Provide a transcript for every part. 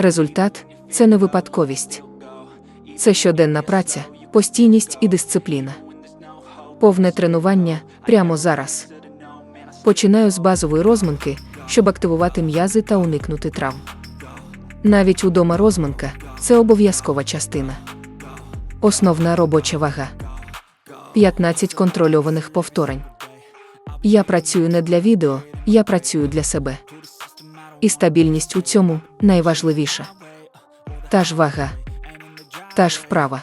Результат це не випадковість. Це щоденна праця, постійність і дисципліна. Повне тренування прямо зараз. Починаю з базової розминки, щоб активувати м'язи та уникнути травм. Навіть удома розминка це обов'язкова частина. Основна робоча вага 15 контрольованих повторень. Я працюю не для відео, я працюю для себе. І стабільність у цьому найважливіша. Та ж вага, та ж вправа.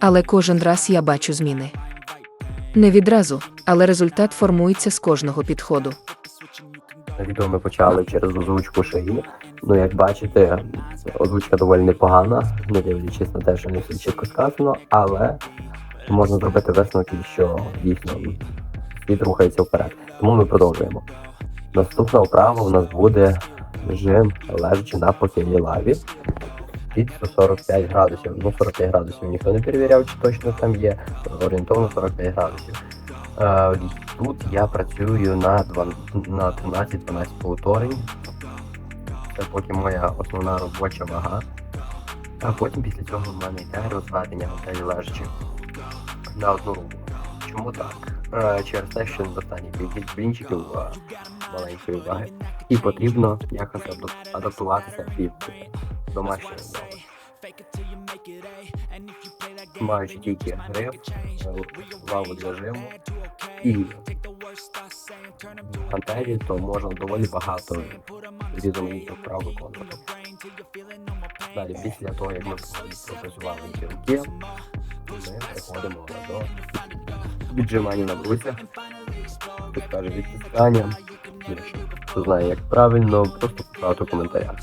Але кожен раз я бачу зміни. Не відразу, але результат формується з кожного підходу. Відео ми почали через озвучку шаги. Ну, як бачите, озвучка доволі непогана, не дивлячись на те, що не все чітко сказано, але можна зробити висновки, що дійсно світ рухається вперед. Тому ми продовжуємо. Наступна вправа у нас буде жим лежачи на похилій лаві під 145 градусів. Ну, 45 градусів ніхто не перевіряв, чи точно там є. Орієнтовно 45 градусів. Е, Тут я працюю на, на 13-12 повторень. Це поки моя основна робоча вага. А потім після цього в мене йде розведення готелі лежачи на одну руку. Чому так? Е, Через те, що недостатньо кількість е, маленької ваги. І потрібно якось адап- адаптуватися під домашньої умови. Маючи тільки гриф, е, лаву для жиму і гантелі, то можна доволі багато різноманітних вправ виконувати. Далі, після того, як ми пропрацювали ці руки, ми переходимо до віджимання на брусях. Хтось каже відтискання. Хто знає, як правильно, просто писати в коментарях.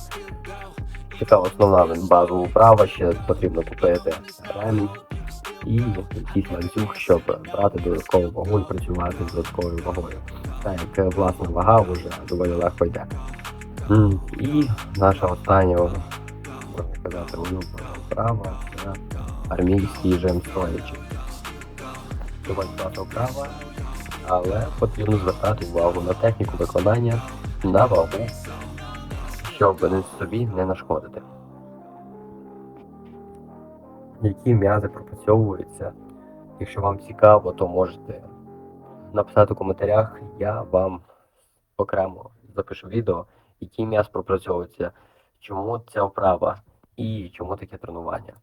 Така основна базова вправа, ще потрібно купити ремінь і якийсь ланцюг, щоб брати додаткову вагу і працювати з додатковою вагою. Так як е, власна вага вже доволі легко йде. І наша остання, можна сказати, улюблена вправа це армійський стоячи. Багато вправа, але потрібно звертати увагу на техніку виконання, на вагу, щоб собі не нашкодити. Які м'язи пропрацьовуються? Якщо вам цікаво, то можете написати в коментарях, я вам окремо запишу відео, який м'яз пропрацьовується, чому ця вправа і чому таке тренування.